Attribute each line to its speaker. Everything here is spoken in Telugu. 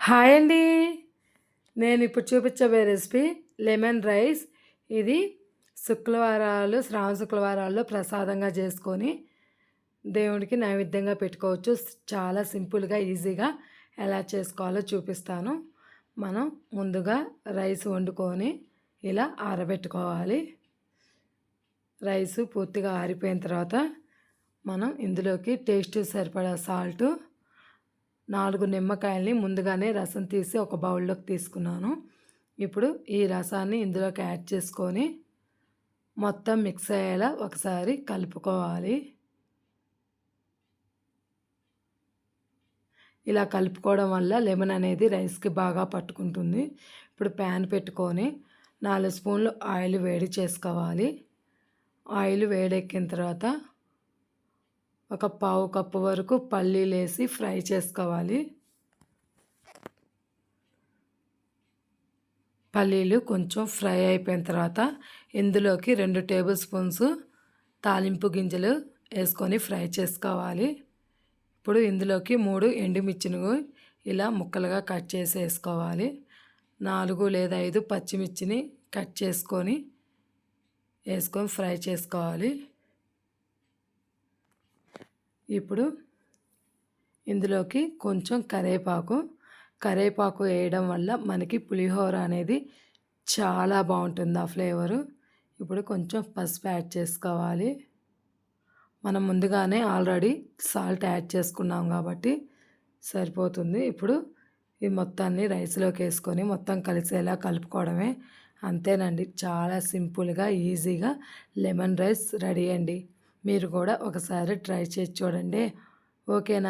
Speaker 1: హాయ్ అండి. నేను ఇప్పుడు చూపించబోయే రెసిపీ లెమన్ రైస్. ఇది శుక్రవారాలు శ్రావణ శుక్రవారాల్లో ప్రసాదంగా చేసుకొని దేవుడికి నైవేద్యంగా పెట్టుకోవచ్చు. చాలా సింపుల్గా ఈజీగా ఎలా చేసుకోవాలో చూపిస్తాను. మనం ముందుగా రైస్ వండుకొని ఇలా ఆరబెట్టుకోవాలి. రైస్ పూర్తిగా ఆరిపోయిన తర్వాత మనం ఇందులోకి టేస్ట్ సరిపడా సాల్టు నాలుగు నిమ్మకాయల్ని ముందుగానే రసం తీసి ఒక బౌల్లోకి తీసుకున్నాను. ఇప్పుడు ఈ రసాన్ని ఇందులోకి యాడ్ చేసుకొని మొత్తం మిక్స్ అయ్యేలా ఒకసారి కలుపుకోవాలి. ఇలా కలుపుకోవడం వల్ల లెమన్ అనేది రైస్కి బాగా పట్టుకుంటుంది. ఇప్పుడు ప్యాన్ పెట్టుకొని నాలుగు స్పూన్లు ఆయిల్ వేడి చేసుకోవాలి. ఆయిల్ వేడెక్కిన తర్వాత ఒక పావు కప్పు వరకు పల్లీలు వేసి ఫ్రై చేసుకోవాలి. పల్లీలు కొంచెం ఫ్రై అయిపోయిన తర్వాత ఇందులోకి రెండు టేబుల్ స్పూన్స్ తాలింపు గింజలు వేసుకొని ఫ్రై చేసుకోవాలి. ఇప్పుడు ఇందులోకి మూడు ఎండుమిర్చిని ఇలా ముక్కలుగా కట్ చేసి వేసుకోవాలి. నాలుగు లేదా ఐదు పచ్చిమిర్చిని కట్ చేసుకొని వేసుకొని ఫ్రై చేసుకోవాలి. ఇప్పుడు ఇందులోకి కొంచెం కరేపాకు. కరేపాకు వేయడం వల్ల మనకి పులిహోర అనేది చాలా బాగుంటుంది ఆ ఫ్లేవరు. ఇప్పుడు కొంచెం పసుపు యాడ్ చేసుకోవాలి. మనం ముందుగానే ఆల్రెడీ సాల్ట్ యాడ్ చేసుకున్నాం కాబట్టి సరిపోతుంది. ఇప్పుడు ఈ మొత్తాన్ని రైస్లోకి వేసుకొని మొత్తం కలిసేలా కలుపుకోవడమే. అంతేనండి చాలా సింపుల్గా ఈజీగా లెమన్ రైస్ రెడీ అండి. మీరు కూడా ఒకసారి ట్రై చేసి చూడండి. ఓకేనా?